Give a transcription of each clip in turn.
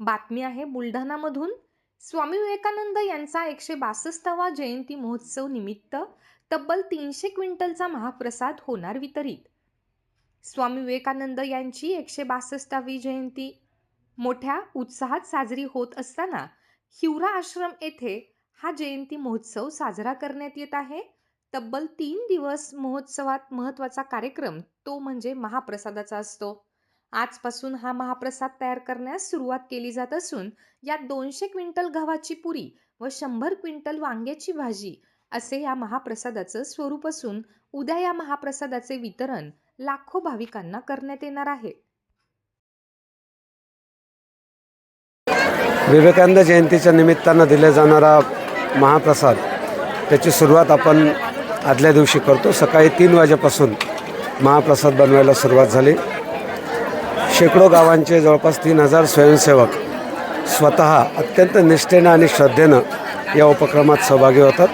बातमी आहे बुलढाणामधून. स्वामी विवेकानंद यांचा एकशे बासष्टावा जयंती महोत्सव निमित्त तब्बल तीनशे क्विंटलचा महाप्रसाद होणार वितरित. स्वामी विवेकानंद यांची एकशे बासष्टावी जयंती. मोठ्या उत्साहात साजरी होत असताना हिवरा आश्रम येथे हा जयंती महोत्सव साजरा करण्यात येत आहे. तब्बल तीन दिवस महोत्सवात महत्त्वाचा कार्यक्रम तो म्हणजे महाप्रसादाचा असतो. आजपासून हा महाप्रसाद तयार करण्यास सुरुवात केली जात असून यात दोनशे क्विंटल गव्हाची पुरी व शंभर क्विंटल वांग्याची भाजी असे या महाप्रसादाचं स्वरूप असून उद्या या महाप्रसादाचे वितरण लाखो भाविकांना करण्यात येणार आहे. विवेकानंद जयंतीच्या निमित्तानं दिला जाणारा महाप्रसाद त्याची सुरुवात आपण आदल्या दिवशी करतो. सकाळी तीन वाजेपासून महाप्रसाद बनवायला सुरुवात झाली. शेकडो गावांचे जवळपास तीन हजार स्वयंसेवक स्वतः अत्यंत निष्ठेनं आणि श्रद्धेनं या उपक्रमात सहभागी होतात.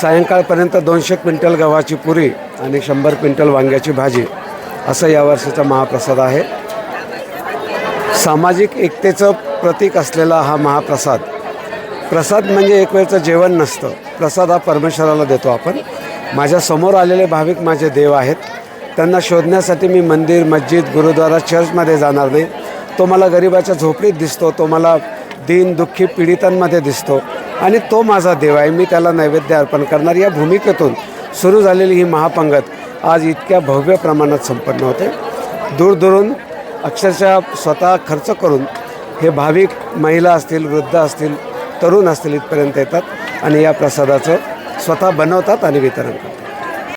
सायंकाळपर्यंत दोनशे क्विंटल गव्हाची पुरी आणि शंभर क्विंटल वांग्याची भाजी असं यावर्षीचा महाप्रसाद आहे. सामाजिक एकतेचं प्रतीक असलेला हा महाप्रसाद प्रसाद म्हणजे एक वेळचं जेवण नसतं. प्रसाद हा परमेश्वराला देतो आपण. माझ्यासमोर आलेले भाविक माझे देव आहेत. त्यांना शोधण्यासाठी मी मंदिर मस्जिद गुरुद्वारा चर्चमध्ये जाणार नाही. तो मला गरिबाच्या झोपडीत दिसतो तो मला दीन दुःखी पीडितांमध्ये दिसतो. आणि तो माझा देव आहे मी त्याला नैवेद्य अर्पण करणार. या भूमिकेतून सुरू झालेली ही महापंगत आज इतक्या भव्य प्रमाणात संपन्न होते. दूरदूरून अक्षरशः स्वतः खर्च करून हे भाविक महिला असतील वृद्ध असतील तरुण असतील इथपर्यंत येतात आणि या प्रसादाचं स्वतः बनवतात आणि वितरण करतात.